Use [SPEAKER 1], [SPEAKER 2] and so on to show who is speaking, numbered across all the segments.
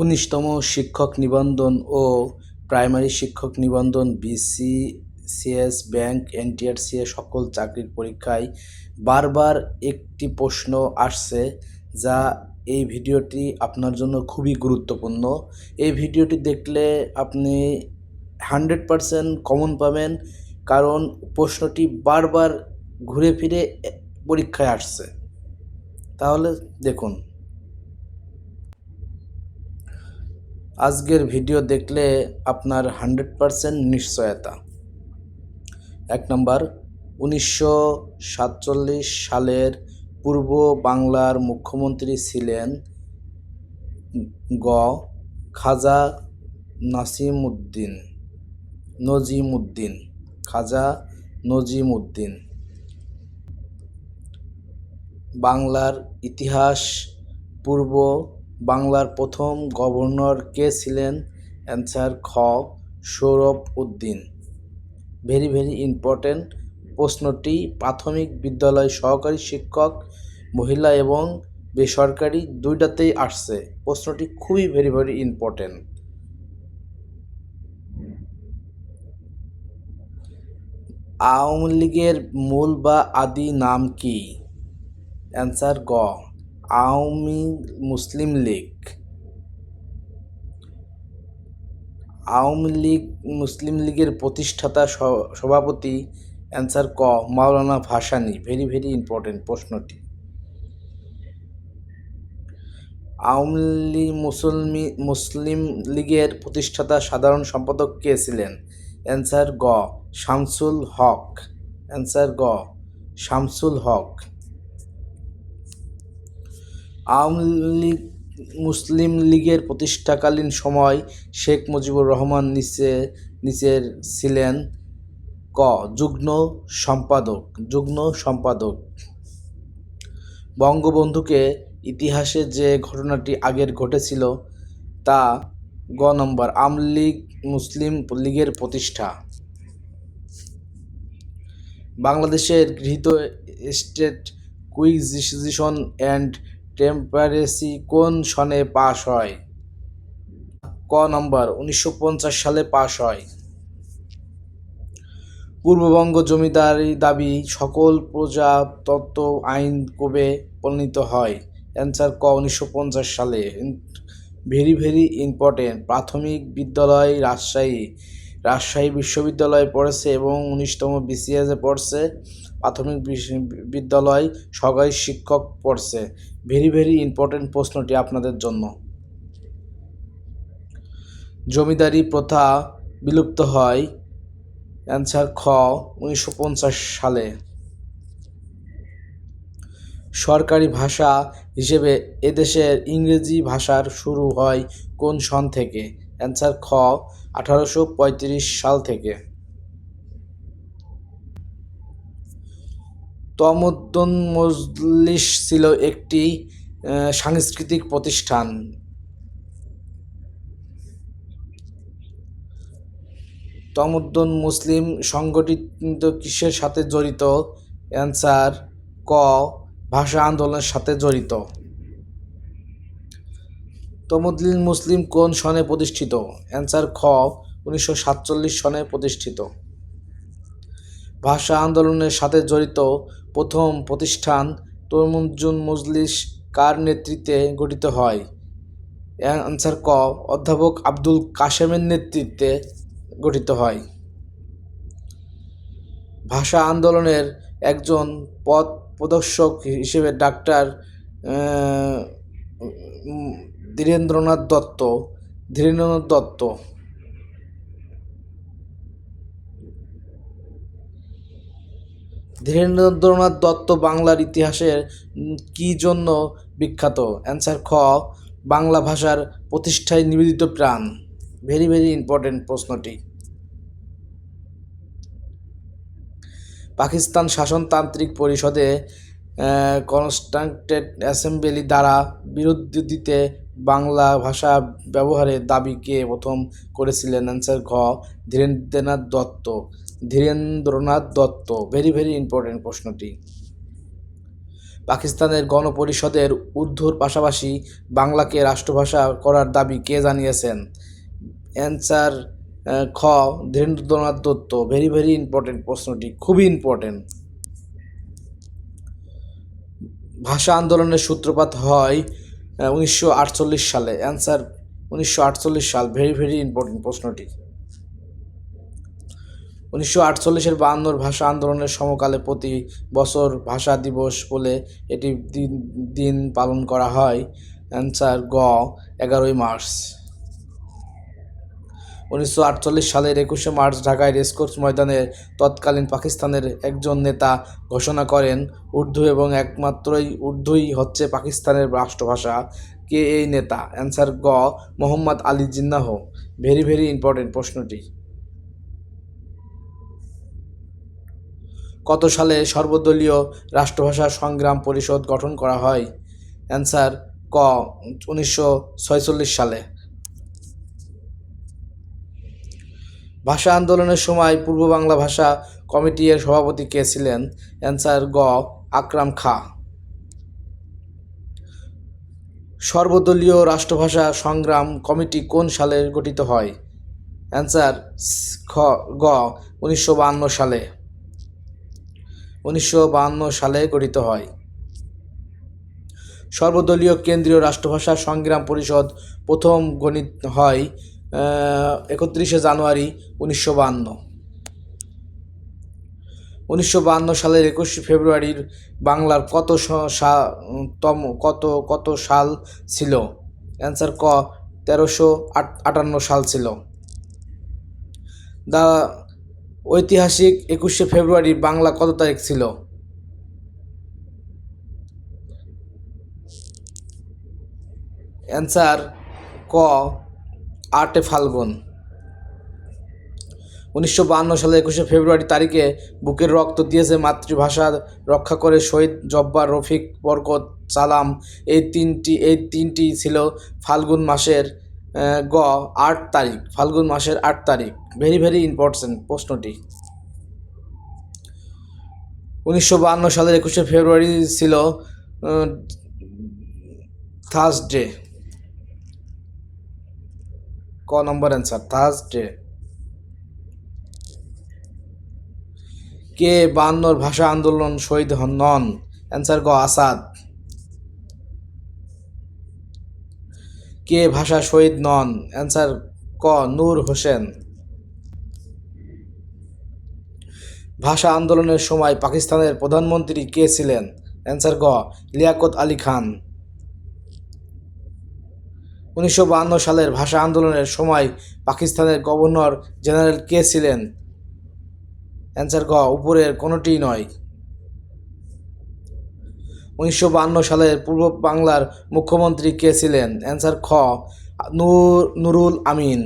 [SPEAKER 1] উনিশতম শিক্ষক নিবন্ধন ও প্রাইমারি শিক্ষক নিবন্ধন বিসিএস ব্যাংক এনটিআরসি সকল চাকরির পরীক্ষায় বারবার একটি প্রশ্ন আসছে যা এই ভিডিওটি আপনার জন্য খুবই গুরুত্বপূর্ণ। এই ভিডিওটি দেখলে আপনি হান্ড্রেড পারসেন্ট কমন পাবেন, কারণ প্রশ্নটি বারবার ঘুরে ফিরে পরীক্ষায় আসছে। তাহলে দেখুন। আজকের ভিডিও দেখলে আপনার হান্ড্রেড পারসেন্ট নিশ্চয়তা। এক নম্বর, উনিশশো সাতচল্লিশ সালের পূর্ব বাংলার মুখ্যমন্ত্রী ছিলেন গ, খাজা নাসিম উদ্দিন নজিম উদ্দিন খাজা নজিম উদ্দিন বাংলার ইতিহাস পূর্ব বাংলার প্রথম গভর্নর কে ছিলেন? অ্যান্সার খ. Sourav Uddin. Very very important প্রশ্নটি। প্রাথমিক বিদ্যালয় সহকারী শিক্ষক, মহিলা এবং বেসরকারি দুইটাতেই আসছে। প্রশ্নটি খুবই ভেরি ভেরি ইম্পর্টেন্ট। আওয়ামী লীগের মূল বা আদি নাম কি? অ্যান্সার গ। আওয়ামী মুসলিম লীগ, আওয়ামী লীগ মুসলিম লীগের প্রতিষ্ঠাতা সভাপতি অ্যান্সার ক, Maulana Bhasani. Very very important প্রশ্নটি। আওয়ামী মুসলমি, মুসলিম লীগের প্রতিষ্ঠাতা সাধারণ সম্পাদক কে ছিলেন? অ্যান্সার গ, শামসুল হক। অ্যান্সার গ, শামসুল হক। আওয়ামী লীগ, মুসলিম লীগের প্রতিষ্ঠাকালীন সময় শেখ মুজিবুর রহমান নিচে, নিচের ছিলেন ক, যুগ্ম সম্পাদক যুগ্ম সম্পাদক। বঙ্গবন্ধুকে ইতিহাসে যে ঘটনাটি আগের ঘটেছিল তা গ নম্বর, আওয়ামী লীগ, মুসলিম লীগের প্রতিষ্ঠা। বাংলাদেশের গৃহীত স্টেট কুইজিশন অ্যান্ড টেম্পারেসি কোন সনে পাশ হয়? ক নম্বর, উনিশশো পঞ্চাশ সালে পাশ হয়। পূর্ববঙ্গ জমিদারি দাবি, সকল প্রজাতত্ত্ব আইন কবে প্রণীত হয়? অ্যান্সার, ক, উনিশশো পঞ্চাশ সালে। Very very important. প্রাথমিক বিদ্যালয় রাজশাহী। রাজশাহী বিশ্ববিদ্যালয়ে পড়েছে এবং উনিশতম বিসিএসে পড়ছে। প্রাথমিক বিদ্যালয় সরকারি শিক্ষক পড়ছে। ভেরি ভেরি ইম্পর্টেন্ট প্রশ্নটি আপনাদের জন্য। জমিদারি প্রথা বিলুপ্ত হয় অ্যান্সার খ, উনিশশো পঞ্চাশ সালে। সরকারি ভাষা হিসেবে এদেশের ইংরেজি ভাষার শুরু হয় কোন সন থেকে? অ্যান্সার খ, আঠারোশো পঁয়ত্রিশ সাল থেকে। তমদ্দন মজলিস ছিল একটি সাংস্কৃতিক প্রতিষ্ঠান। তমদ্দন মুসলিম সংগঠিত কিসের সাথে জড়িত? অ্যান্সার, ক, ভাষা আন্দোলনের সাথে জড়িত। তমদ্দিন মুসলিম কোন সনে প্রতিষ্ঠিত? অ্যান্সার, খ, উনিশশো সাতচল্লিশ সনে প্রতিষ্ঠিত। ভাষা আন্দোলনের সাথে জড়িত প্রথম প্রতিষ্ঠান তরমুজুন মজলিস কার নেতৃত্বে গঠিত হয়? অ্যান্সার ক, অধ্যাপক আব্দুল কাশেমের নেতৃত্বে গঠিত হয়। ভাষা আন্দোলনের একজন পথ প্রদর্শক হিসেবে ডাক্তার ধীরেন্দ্রনাথ দত্ত ধীরেন্দ্রনাথ দত্ত। ধীরেন্দ্রনাথ দত্ত বাংলার ইতিহাসের কি জন্য বিখ্যাত? অ্যান্সার খ, বাংলা ভাষার প্রতিষ্ঠায় নিবেদিত প্রাণ। ভেরি ভেরি ইম্পর্টেন্ট প্রশ্নটি। পাকিস্তান শাসনতান্ত্রিক পরিষদে কনস্টান্টেড অ্যাসেম্বলি দ্বারা বিরোধিতে বাংলা ভাষা ব্যবহারের দাবি কে প্রথম করেছিলেন? অ্যান্সার ঘ, Dhirendranath Datta. Dhirendranath Datta. Very very important প্রশ্নটি। পাকিস্তানের গণপরিষদের উর্দুর পাশাপাশি বাংলাকে রাষ্ট্রভাষা করার দাবি কে জানিয়েছেন? অ্যান্সার খ, Dhirendranath Datta. Very very important প্রশ্নটি, খুবই ইম্পর্টেন্ট ভাষা আন্দোলনের সূত্রপাত হয় উনিশশো আটচল্লিশ সালে। অ্যান্সার উনিশশো আটচল্লিশ সাল। ভেরি ভেরি ইম্পর্টেন্ট প্রশ্নটি। উনিশশো আটচল্লিশের বায়ান্নর ভাষা আন্দোলনের সমকালে প্রতি বছর ভাষা দিবস বলে এটি দিন দিন পালন করা হয়। অ্যান্সার, গ, এগারোই মার্চ। উনিশশো আটচল্লিশ সালের একুশে মার্চ ঢাকায় রেসকোর্স ময়দানে তৎকালীন পাকিস্তানের একজন নেতা ঘোষণা করেন, উর্দু এবং একমাত্রই উর্দুই হচ্ছে পাকিস্তানের রাষ্ট্রভাষা। কে এই নেতা? অ্যান্সার, গ, Mohammad Ali Jinnah. Very very important প্রশ্নটি। কত সালে সর্বদলীয় রাষ্ট্রভাষা সংগ্রাম পরিষদ গঠন করা হয়? অ্যান্সার, ক, উনিশশো সালে। ভাষা আন্দোলনের সময় পূর্ব বাংলা ভাষা কমিটির সভাপতি কে ছিলেন? অ্যান্সার, গ, আকরাম খা। সর্বদলীয় রাষ্ট্রভাষা সংগ্রাম কমিটি কোন সালে গঠিত হয়? অ্যান্সার খ, গ, উনিশশো সালে। উনিশশো সালে গঠিত হয়। সর্বদলীয় কেন্দ্রীয় রাষ্ট্রভাষা সংগ্রাম পরিষদ প্রথম গণিত হয় একত্রিশে জানুয়ারি উনিশশো বাহান্ন। উনিশশো সালের একুশে ফেব্রুয়ারির বাংলার কত তম, কত কত সাল ছিল? অ্যান্সার ক, তেরোশো আটান্ন সাল ছিল। দা ঐতিহাসিক একুশে ফেব্রুয়ারি বাংলা কত তারিখ ছিল? অ্যান্সার ক, আটে ফাল্গুন। উনিশশো বাহান্ন সালে একুশে ফেব্রুয়ারি তারিখে বুকের রক্ত দিয়েছে মাতৃভাষা রক্ষা করে শহীদ জব্বার রফিক বরকত সালাম। এই তিনটি এই তিনটি ছিল ফাল্গুন মাসের গ, আট তারিখ, ফাল্গুন মাসের আট তারিখ। ভেরি ভেরি ইম্পর্টেন্ট প্রশ্নটি। উনিশশো বাহান্ন সালের একুশে ফেব্রুয়ারি ছিল থার্সডে ক নম্বর অ্যান্সার থার্সডে কে বায়ান্নর ভাষা আন্দোলন শহীদ নন? অ্যান্সার গ, আসাদ। কে ভাষা শহীদ নন? অ্যান্সার ক, নূর হোসেন। ভাষা আন্দোলনের সময় পাকিস্তানের প্রধানমন্ত্রী কে ছিলেন? অ্যান্সার গ লিয়াকত আলী খান। উনিশশো সালের ভাষা আন্দোলনের সময় পাকিস্তানের গভর্নর জেনারেল কে ছিলেন? অ্যান্সার গ উপরের কোনোটি নয়। উনিশশো সালের পূর্ব বাংলার মুখ্যমন্ত্রী কে ছিলেন? অ্যান্সার খ, নূর, নুরুল আমিন।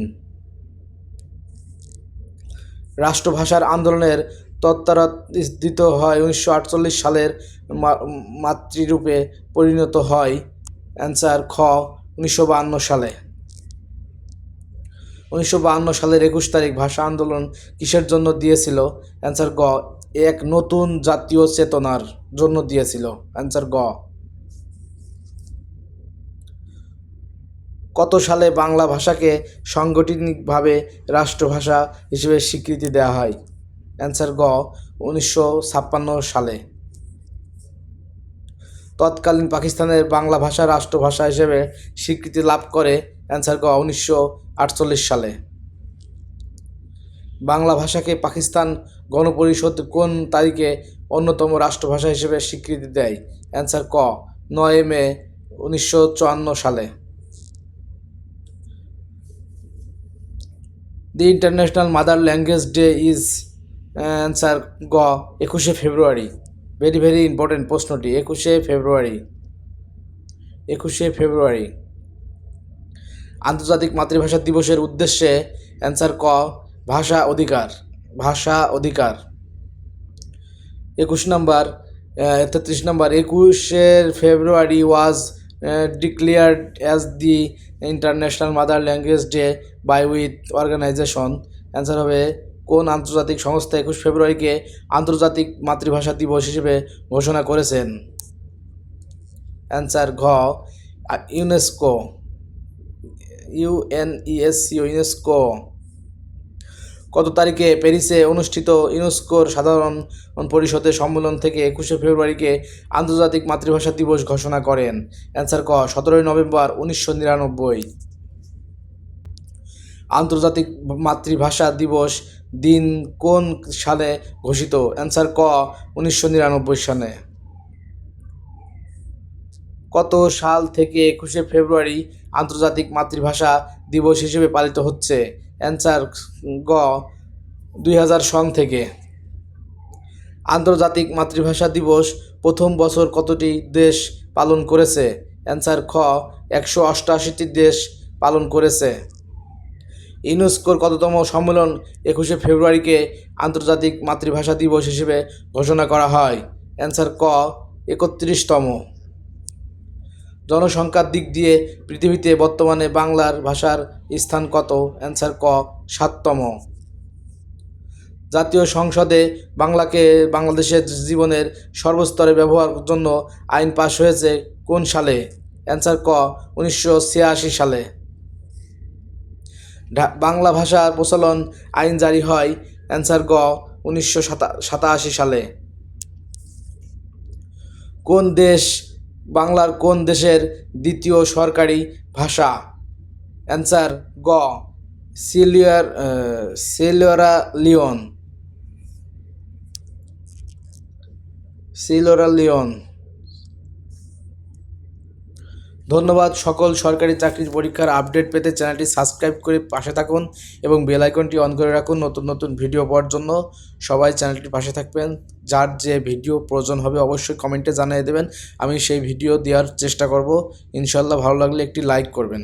[SPEAKER 1] রাষ্ট্রভাষার আন্দোলনের তত্ত্বারাধিত হয় উনিশশো আটচল্লিশ সালের মাতৃরূপে পরিণত হয়। অ্যান্সার খ, উনিশশো সালে। উনিশশো সালের একুশ তারিখ ভাষা আন্দোলন কিসের জন্য দিয়েছিল? অ্যান্সার গ এক নতুন জাতীয় চেতনার জন্য দিয়েছিল। অ্যান্সার গ। কত সালে বাংলা ভাষাকে সাংগঠনিকভাবে রাষ্ট্রভাষা হিসেবে স্বীকৃতি দেওয়া হয়? অ্যান্সার গ, উনিশশো ছাপ্পান্ন সালে। তৎকালীন পাকিস্তানের বাংলা ভাষা রাষ্ট্রভাষা হিসেবে স্বীকৃতি লাভ করে। অ্যান্সার গ, উনিশশো আটচল্লিশ সালে। বাংলা ভাষাকে পাকিস্তান গণপরিষদ কোন তারিখে অন্যতম রাষ্ট্রভাষা হিসেবে স্বীকৃতি দেয়? অ্যান্সার ক, নয় মে উনিশশো চুয়ান্ন সালে। The international mother language day is, answer গ, একুশে ফেব্রুয়ারি। ভেরি ভেরি ইম্পর্টেন্ট প্রশ্নটি, একুশে ফেব্রুয়ারি। একুশে ফেব্রুয়ারি। আন্তর্জাতিক মাতৃভাষা দিবসের উদ্দেশ্যে অ্যান্সার ক ভাষা অধিকার ভাষা অধিকার। একুশ নম্বর তেত্রিশ নম্বর একুশের February was declared as the international mother language day by with organization answer হবে, কোন আন্তর্জাতিক সংস্থা একুশ ফেব্রুয়ারিকে আন্তর্জাতিক মাতৃভাষা দিবস হিসেবে ঘোষণা করেছেন? অ্যান্সার ঘ ইউনেস্কো ইউএনইএসসি ইউনেস্কো কত তারিখে প্যারিসে অনুষ্ঠিত ইউনেস্কোর সাধারণ পরিষদের সম্মেলন থেকে একুশে ফেব্রুয়ারিকে আন্তর্জাতিক মাতৃভাষা দিবস ঘোষণা করেন। অ্যান্সার ক, সতেরোই নভেম্বর উনিশশো নিরানব্বই। আন্তর্জাতিক মাতৃভাষা দিবস দিন কোন সালে ঘোষিত? অ্যান্সার ক, উনিশশো নিরানব্বই সালে। কত সাল থেকে একুশে ফেব্রুয়ারি আন্তর্জাতিক মাতৃভাষা দিবস হিসেবে পালিত হচ্ছে? অ্যান্সার গ দুই হাজার সন থেকে। আন্তর্জাতিক মাতৃভাষা দিবস প্রথম বছর কতটি দেশ পালন করেছে? অ্যান্সার খ, একশো অষ্টআশিটি দেশ পালন করেছে। ইউনেস্কোর কততম সম্মেলন একুশে ফেব্রুয়ারিকে আন্তর্জাতিক মাতৃভাষা দিবস হিসেবে ঘোষণা করা হয়? অ্যান্সার ক, একত্রিশতম। জনসংখ্যার দিক দিয়ে পৃথিবীতে বর্তমানে বাংলার ভাষার স্থান কত? অ্যান্সার ক, সাততম। জাতীয় সংসদে বাংলাকে বাংলাদেশের জীবনের সর্বস্তরে ব্যবহার জন্য আইন পাশ হয়েছে কোন সালে? অ্যান্সার ক, উনিশশো ছিয়াশি সালে। বাংলা ভাষার প্রচলন আইন জারি হয় অ্যান্সার গ উনিশশো সাতাশি সালে। কোন দেশ বাংলার কোন দেশের দ্বিতীয় সরকারি ভাষা? অ্যান্সার গ সিলিয়ার সিলোরা লিওন। সিলোরা লিওন। ধন্যবাদ সকল সরকারি চাকরির পরীক্ষার আপডেট পেতে চ্যানেলটি সাবস্ক্রাইব করে পাশে থাকুন এবং বেল আইকনটি অন করে রাখুন নতুন নতুন ভিডিও পাওয়ার জন্য। সবাই চ্যানেলটি পাশে থাকবেন। যার যে ভিডিও প্রয়োজন হবে অবশ্যই কমেন্টে জানিয়ে দেবেন। আমি সেই ভিডিও দেওয়ার চেষ্টা করব। ইনশাল্লাহ ভালো লাগলে একটি লাইক করবেন।